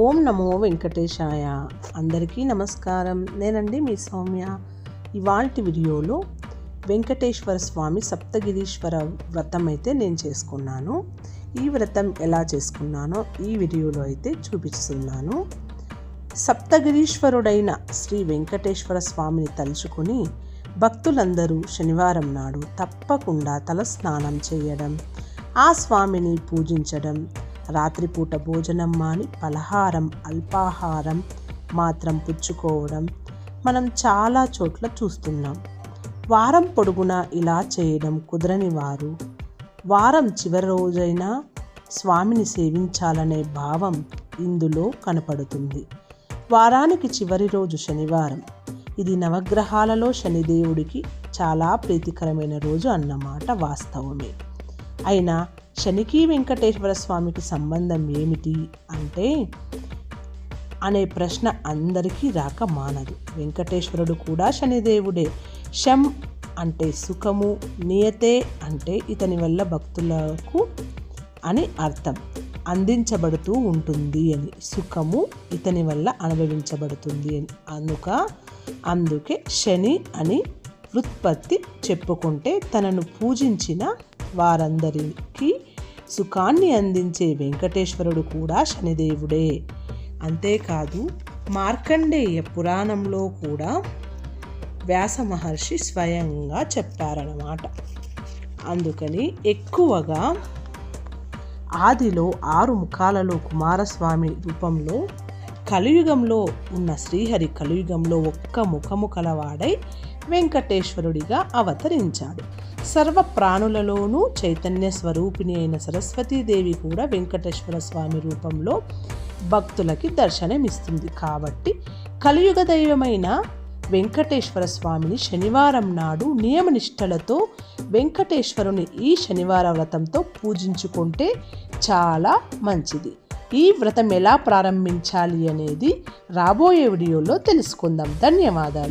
ఓం నమో వెంకటేశాయ. అందరికీ నమస్కారం. నేనండి మీ సౌమ్య. ఇవాల్టి వీడియోలో వెంకటేశ్వర స్వామి సప్తగిరీశ్వర వ్రతం అయితే నేను చేసుకున్నాను. ఈ వ్రతం ఎలా చేసుకున్నానో ఈ వీడియోలో అయితే చూపిస్తున్నాను. సప్తగిరీశ్వరుడైన శ్రీ వెంకటేశ్వర స్వామిని తలుచుకుని భక్తులందరూ శనివారం నాడు తప్పకుండా తలస్నానం చేయడం ఆ స్వామిని పూజించడం రాత్రిపూట భోజనం మాని పలహారం అల్పాహారం మాత్రం పుచ్చుకోవడం మనం చాలా చోట్ల చూస్తున్నాం. వారం పొడుగునా ఇలా చేయడం కుదరని వారు. వారం చివరి రోజైనా స్వామిని సేవించాలనే భావం ఇందులో కనపడుతుంది. వారానికి చివరి రోజు శనివారం. ఇది నవగ్రహాలలో శనిదేవుడికి చాలా ప్రీతికరమైన రోజు అన్నమాట వాస్తవమే. అయినా శనికి వెంకటేశ్వర స్వామికి సంబంధం ఏమిటి అంటే అనే ప్రశ్న అందరికీ రాక మానదు. వెంకటేశ్వరుడు కూడా శనిదేవుడే. శం అంటే సుఖము నియతే అంటే ఇతని వల్ల భక్తులకు అని అర్థం. అందించబడుతూ ఉంటుంది అని. సుఖము ఇతని వల్ల అనుభవించబడుతుంది అని. అందుక అందుకే శని అని వృత్పత్తి చెప్పుకుంటే తనను పూజించిన వారందరికీ సుఖాన్ని అందించే వెంకటేశ్వరుడు కూడా శనిదేవుడే. అంతేకాదు మార్కండేయ పురాణంలో కూడా వ్యాస మహర్షి స్వయంగా చెప్పారన్నమాట. అందుకని ఎక్కువగా ఆదిలో ఆరు ముఖాలలో కుమారస్వామి రూపంలో కలియుగంలో ఉన్న శ్రీహరి కలియుగంలో ఒక్క ముఖము కలవాడై వెంకటేశ్వరుడిగా అవతరించాడు. సర్వ ప్రాణులలోనూ చైతన్య స్వరూపిణి అయిన సరస్వతీదేవి కూడా వెంకటేశ్వర స్వామి రూపంలో భక్తులకి దర్శనమిస్తుంది. కాబట్టి కలియుగ దైవమైన వెంకటేశ్వర స్వామిని శనివారం నాడు నియమనిష్టలతో వెంకటేశ్వరుని ఈ శనివార వ్రతంతో పూజించుకుంటే చాలా మంచిది. ఈ వ్రతం ఎలా ప్రారంభించాలి అనేది రాబోయే వీడియోలో తెలుసుకుందాం. ధన్యవాదాలు.